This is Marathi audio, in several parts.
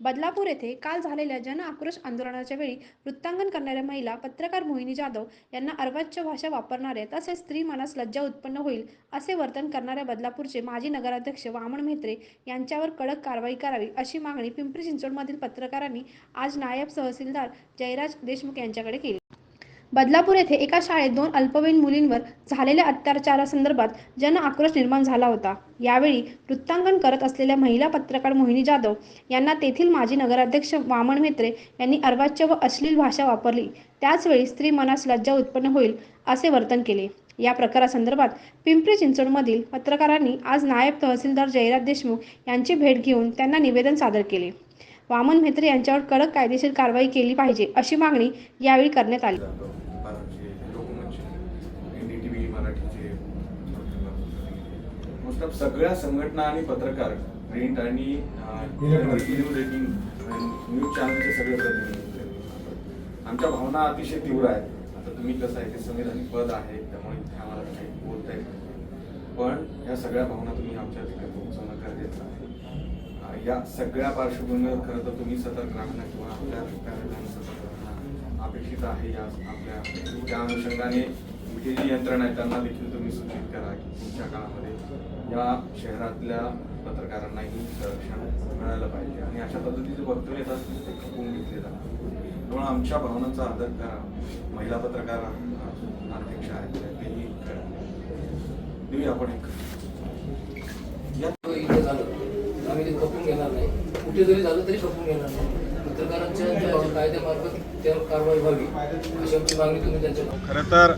बदलापूर येथे काल झालेल्या जन आक्रोश आंदोलनाच्या वेळी वृत्तांकन करणाऱ्या महिला पत्रकार मोहिनी जाधव यांना अर्वाच्य भाषा वापरणारे तसेच स्त्री मनास लज्जा उत्पन्न होईल असे वर्तन करणाऱ्या बदलापूरचे माजी नगराध्यक्ष वामन म्हेत्रे यांच्यावर कडक कारवाई करावी अशी मागणी पिंपरी चिंचवडमधील पत्रकारांनी आज नायब तहसीलदार जयराज देशमुख यांच्याकडे केली. बदलापूर येथे एका शाळेत दोन अल्पवयीन मुलींवर झालेल्या अत्याचारासंदर्भात जन आक्रोश निर्माण झाला होता. यावेळी वृत्तांकन करत असलेल्या महिला पत्रकार मोहिनी जाधव यांना तेथील माजी नगराध्यक्ष वामन म्हेत्रे यांनी अर्वाच्य व अश्लील भाषा वापरली. त्याचवेळी स्त्री मनास लज्जा उत्पन्न होईल असे वर्तन केले. या प्रकारासंदर्भात पिंपरी चिंचवडमधील पत्रकारांनी आज नायब तहसीलदार जयराज देशमुख यांची भेट घेऊन त्यांना निवेदन सादर केले. वामन म्हेत्रे यांच्यावर कडक कायदेशीर कारवाई केली पाहिजे अशी मागणी यावेळी करण्यात आली. सगळ्या संघटना आणि पत्रकार प्रिंट आणि न्यूज रेटिंग न्यूज चॅनलचे सगळे प्रतिनिधी आमच्या भावना अतिशय तीव्र आहेत. आता तुम्ही कसं आहे ते संविधानिक पद आहे त्यामुळे इथे आम्हाला काही बोलता येत. पण या सगळ्या भावना तुम्ही आमच्या तिकडे पोहोचवणं गरजेचं आहे. या सगळ्या पार्श्वभूमीवर खरं तर तुम्ही सतर्क राहणं किंवा आपल्या पॅरेंटांनी सतर्क राहणं अपेक्षित आहे या आपल्या त्या अनुषंगाने इथे जी यंत्रणा आहे त्यांना देखील तुम्ही सूचित करा की तुमच्या काळामध्ये या शहरातल्या पत्रकारांनाही संरक्षण मिळालं पाहिजे. आणि अशा पद्धतीचे वक्तव्य येत असतील ते खपून घेतले जातात. म्हणून आमच्या भावनांचा आदर करा. महिला पत्रकार अध्यक्ष आहेत तेही करा. देऊया आपण एक. या इथे झालं. आम्ही ते खपून घेणार नाही. कुठे जरी झालं तरी खपून घेणार नाही. पत्रकारांच्या कायद्यामार्फत त्यावर कारवाई व्हावी अशी आमची मागणी तुम्ही त्यांच्या खरं तर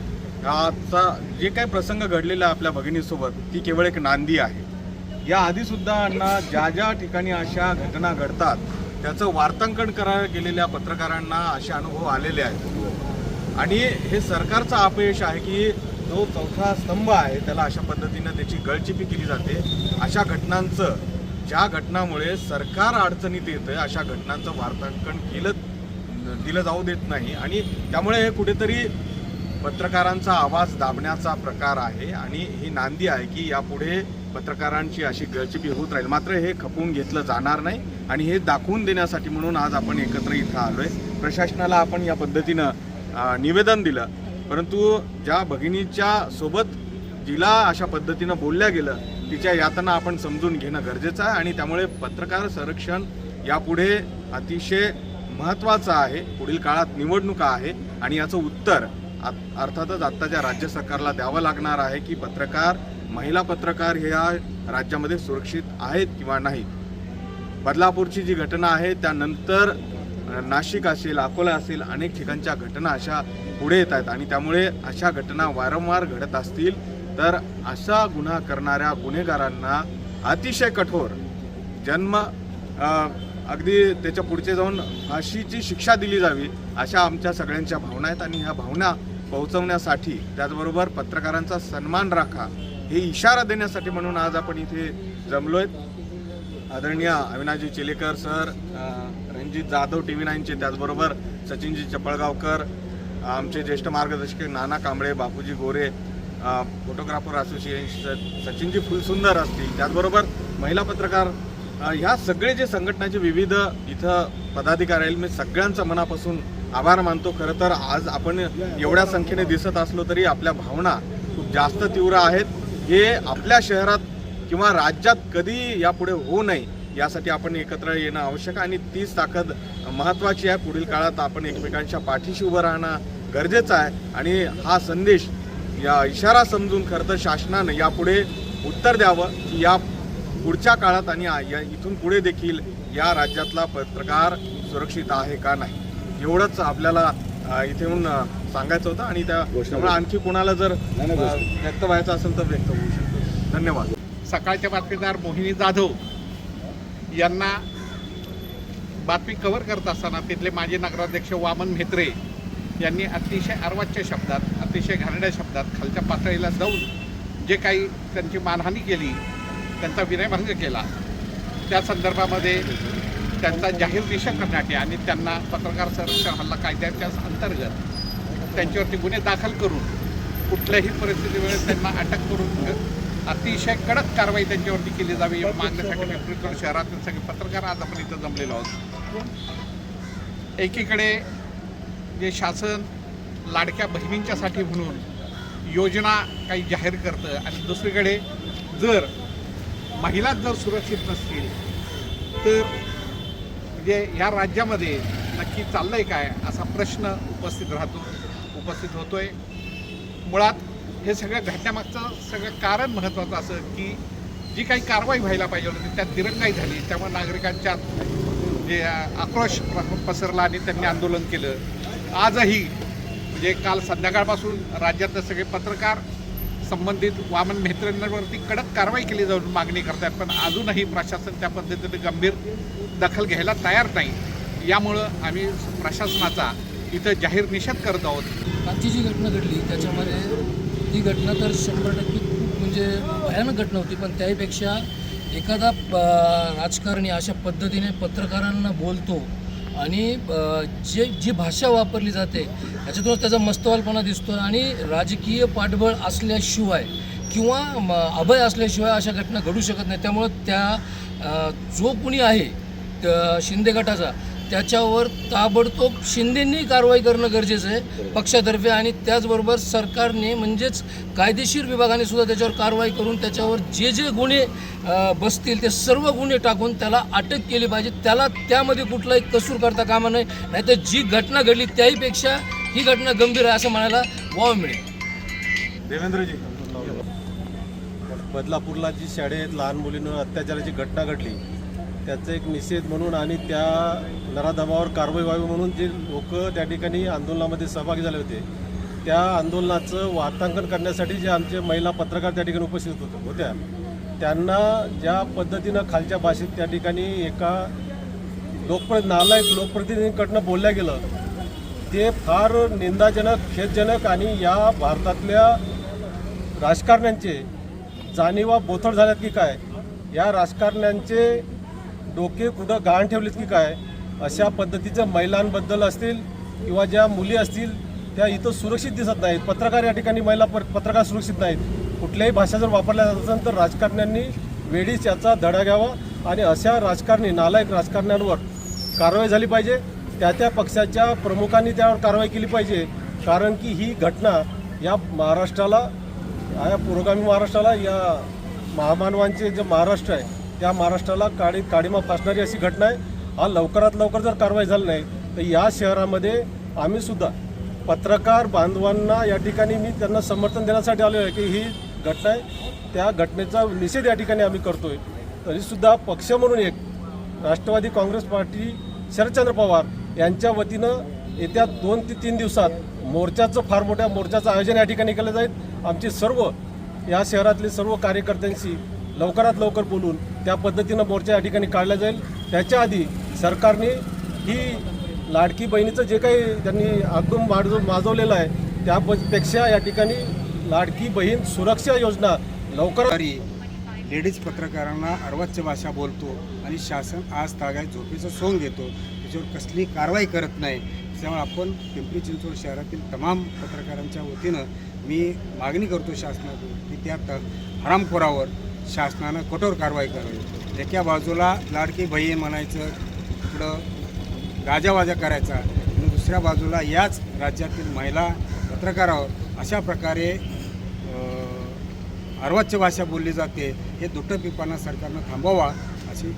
आजचा जे काही प्रसंग घडलेला आहे आपल्या भगिनीसोबत ती केवळ एक नांदी आहे. या आधी सुद्धा अण्णा ज्या ज्या ठिकाणी अशा घटना घडतात त्याचं वार्तांकन करायला गेलेल्या पत्रकारांना असे अनुभव आलेले आहेत. आणि हे सरकारचं अपयश आहे की जो चौथा स्तंभ आहे त्याला अशा पद्धतीनं त्याची गळचिपी केली जाते. अशा घटनांचं ज्या घटनामुळे सरकार अडचणीत येतं अशा घटनांचं वार्तांकन केलं दिलं जाऊ देत नाही. आणि त्यामुळे हे कुठेतरी पत्रकारांचा आवाज दाबण्याचा प्रकार आहे. आणि ही नांदी आहे की यापुढे पत्रकारांची अशी गळचिपी होत राहील. मात्र हे खपवून घेतलं जाणार नाही. आणि हे दाखवून देण्यासाठी म्हणून आज आपण एकत्र इथं आलो आहे प्रशासनाला आपण या पद्धतीनं निवेदन दिलं. परंतु ज्या भगिनीच्या सोबत जिला अशा पद्धतीनं बोलल्या गेलं तिच्या यातना आपण समजून घेणं गरजेचं आहे आणि त्यामुळे पत्रकार संरक्षण यापुढे अतिशय महत्त्वाचं आहे. पुढील काळात निवडणुका आहे आणि याचं उत्तर आत- अर्थातच आत्ताच्या राज्य सरकारला द्यावं लागणार आहे की पत्रकार महिला पत्रकार ह्या राज्यामध्ये सुरक्षित आहेत किंवा नाहीत बदलापूरची जी घटना आहे त्यानंतर नाशिक असेल अकोला असेल अनेक ठिकाणच्या घटना अशा पुढे येत आहेत आणि त्यामुळे अशा घटना वारंवार घडत असतील. तर अशा गुन्हा करणाऱ्या गुन्हेगारांना अतिशय कठोर जन्म अगदी त्याच्या पुढचे जाऊन फाशीची शिक्षा दिली जावी अशा आमच्या सगळ्यांच्या भावना आहेत आणि ह्या भावना पोहोचवण्यासाठी त्याचबरोबर पत्रकारांचा सन्मान राखा हे इशारा देण्यासाठी म्हणून आज आपण इथे जमलो आहेत आदरणीय Avinashji Chilekar sir Ranjit Jadhav T V नाईनचे त्याचबरोबर सचिनजी चपळगावकर आमचे ज्येष्ठ मार्गदर्शक नाना कांबळे बापूजी गोरे फोटोग्राफर असोसिएशन सचिनजी फुलसुंदर असतील त्याचबरोबर महिला पत्रकार ह्या सगळे जे संघटनाचे विविध इथं पदाधिकारी आहेत मी सगळ्यांचा मनापासून आभार मानतो. खरं तर आज आपण एवढ्या संख्येने दिसत असलो तरी आपल्या भावना खूप जास्त तीव्र आहेत. हे आपल्या शहरात किंवा राज्यात कधी यापुढे होऊ नये यासाठी आपण एकत्र येणं आवश्यक आहे. आणि तीच ताकद महत्त्वाची आहे. पुढील काळात आपण एकमेकांच्या पाठीशी उभं राहणं गरजेचं आहे. आणि हा संदेश या इशारा समजून खरं तर शासनानं यापुढे उत्तर द्यावं की या पुढच्या काळात आणि या इथून पुढे देखील या राज्यातला पत्रकार सुरक्षित आहे का नाही? एवढंच आपल्याला इथे येऊन सांगायचं होतं आणि त्या त्यामुळे आणखी कोणाला जर व्यक्त व्हायचं असेल तर व्यक्त होऊ शकतो. धन्यवाद. सकाळचे बातमीदार मोहिनी जाधव यांना बातमी कव्हर करत असताना तिथले माजी नगराध्यक्ष वामन म्हेत्रे यांनी अतिशय अर्वाच्य शब्दात अतिशय घाणेरड्या शब्दात खालच्या पातळीला जाऊन जे काही त्यांची मानहानी केली त्यांचा विनयभंग केला. त्या संदर्भामध्ये त्यांचा जाहीर निषेध करण्यासाठी आणि त्यांना पत्रकार संरक्षण हल्ला कायद्याच्या अंतर्गत त्यांच्यावरती गुन्हे दाखल करून कुठल्याही परिस्थितीमध्ये त्यांना अटक करून अतिशय कडक कारवाई त्यांच्यावरती केली जावी मागण्यासाठी पिंपरी शहरातील सगळे पत्रकार आज आपण इथं जमलेलो आहोत. एकीकडे जे शासन लाडक्या बहिणींच्यासाठी म्हणून योजना काही जाहीर करतं आणि दुसरीकडे जर महिला जर सुरक्षित नसतील तर म्हणजे या राज्यामध्ये नक्की चाललं आहे काय असा प्रश्न उपस्थित राहतो उपस्थित होतो आहे मुळात हे सगळं घडण्यामागचं सगळं कारण महत्त्वाचं असं की जी काही कारवाई व्हायला पाहिजे होती त्यात दिरंगाई झाली. त्यामुळे नागरिकांच्या जे आक्रोश प- पसरला आणि त्यांनी आंदोलन केलं. आजही म्हणजे काल संध्याकाळपासून राज्यातले सगळे पत्रकार संबंधित वामन मेहत्रेंवरती कडक कारवाई केली जाऊन मागणी करतात पण अजूनही प्रशासन त्या पद्धतीने गंभीर दखल घ्यायला तयार नाही. यामुळं आम्ही प्रशासनाचा इथं जाहीर निषेध करत आहोत. आजची जी घटना घडली त्याच्यामध्ये ती घटना तर शंभर टक्के म्हणजे भयानक घटना होती पण त्याहीपेक्षा एखादा राजकारणी अशा पद्धतीने पत्रकारांना बोलतो आणि जे जी भाषा वापरली जाते ह्याच्यातूनच त्याचा मस्तवालपणा दिसतो आणि राजकीय पाठबळ असल्याशिवाय किंवा म, अभय असल्याशिवाय अशा घटना घडू शकत नाही. त्यामुळं त्या जो कुणी आहे शिंदे गटाचा त्याच्यावर ताबडतोब शिंदेंनी कारवाई करणं गरजेचं आहे पक्षातर्फे आणि त्याचबरोबर सरकारने म्हणजेच कायदेशीर विभागाने सुद्धा त्याच्यावर कारवाई करून त्याच्यावर जे जे गुन्हे बसतील ते सर्व गुन्हे टाकून त्याला अटक केली पाहिजे. त्याला त्यामध्ये कुठलाही कसूर करता कामा नये. नाहीतर जी घटना घडली त्याहीपेक्षा ही घटना गंभीर आहे असं म्हणायला वाव मिळेल. देवेंद्रजी. बदलापूरला जी शाळेत लहान मुलींवर अत्याचाराची घटना घडली त्याचं एक निषेध म्हणून आणि त्या नराधमावर कारवाई व्हावी म्हणून जे लोक त्या ठिकाणी आंदोलनामध्ये सहभागी झाले होते त्या आंदोलनाचं वार्तांकन करण्यासाठी जे आमचे महिला पत्रकार त्या ठिकाणी उपस्थित होत होत्या त्यांना ज्या पद्धतीनं खालच्या भाषेत त्या ठिकाणी एका लोकप्र नालायक लोकप्रतिनिधींकडनं बोलल्या गेलं ते फार निंदाजनक खेदजनक आणि या भारतातल्या राजकारण्यांचे जाणीवा बोथड झाल्यात की काय? या राजकारण्यांचे डोके कुठं गहाण ठेवलेत की काय? अशा पद्धतीचं महिलांबद्दल असतील किंवा ज्या मुली असतील त्या इथं सुरक्षित दिसत नाहीत. पत्रकार या ठिकाणी महिला प पत्रकार सुरक्षित नाहीत. कुठल्याही भाषा जर वापरल्या जात असेल तर राजकारण्यांनी वेळीच याचा धडा घ्यावा आणि अशा राजकारणी नालायक राजकारण्यांवर कारवाई झाली पाहिजे. त्या त्या पक्षाच्या प्रमुखांनी त्यावर कारवाई केली पाहिजे. कारण की ही घटना या महाराष्ट्राला या पुरोगामी महाराष्ट्राला या महामानवांचे जे महाराष्ट्र आहे त्या महाराष्ट्राला काळी काळीमा फासणारी अशी घटना आहे. हा लवकरात लवकर जर कारवाई झाली नाही तर या शहरामध्ये आम्हीसुद्धा पत्रकार बांधवांना या ठिकाणी मी त्यांना समर्थन देण्यासाठी आलेलो आहे की ही घटना आहे. त्या घटनेचा निषेध या ठिकाणी आम्ही करतोय. तरीसुद्धा पक्ष म्हणून एक राष्ट्रवादी काँग्रेस पार्टी शरदचंद्र पवार यांच्या वतीनं येत्या दोन ते तीन दिवसात मोर्चाचं फार मोठ्या मोर्चाचं आयोजन या ठिकाणी केलं जाईल. आमचे सर्व या शहरातले सर्व कार्यकर्त्यांशी लवकरात लवकर बोलून त्या पद्धतीनं मोर्चा या ठिकाणी काढला जाईल. त्याच्या आधी सरकारने ही लाडकी बहिणीचं जे काही त्यांनी आगम माजव माजवलेलं आहे त्यापेक्षा या ठिकाणी लाडकी बहीण सुरक्षा योजना लवकर लेडीज पत्रकारांना अर्वाच्य भाषा बोलतो आणि शासन आज तागायत झोपेचं सोंग घेतो त्याच्यावर कसली कारवाई करत नाही. त्यामुळे आपण पिंपरी चिंचवड शहरातील तमाम पत्रकारांच्या वतीनं मी मागणी करतो शासनाकडून की त्या हरामखोरावर शासनानं कठोर कारवाई करावी. एका बाजूला लाडकी बहीण म्हणायचं इकडं गाजावाजा करायचा आणि दुसऱ्या बाजूला याच राज्यातील महिला पत्रकारावर अशा प्रकारे अर्वाच्य भाषा बोलली जाते. हे दुटप्पीपणा सरकारनं थांबवा अशी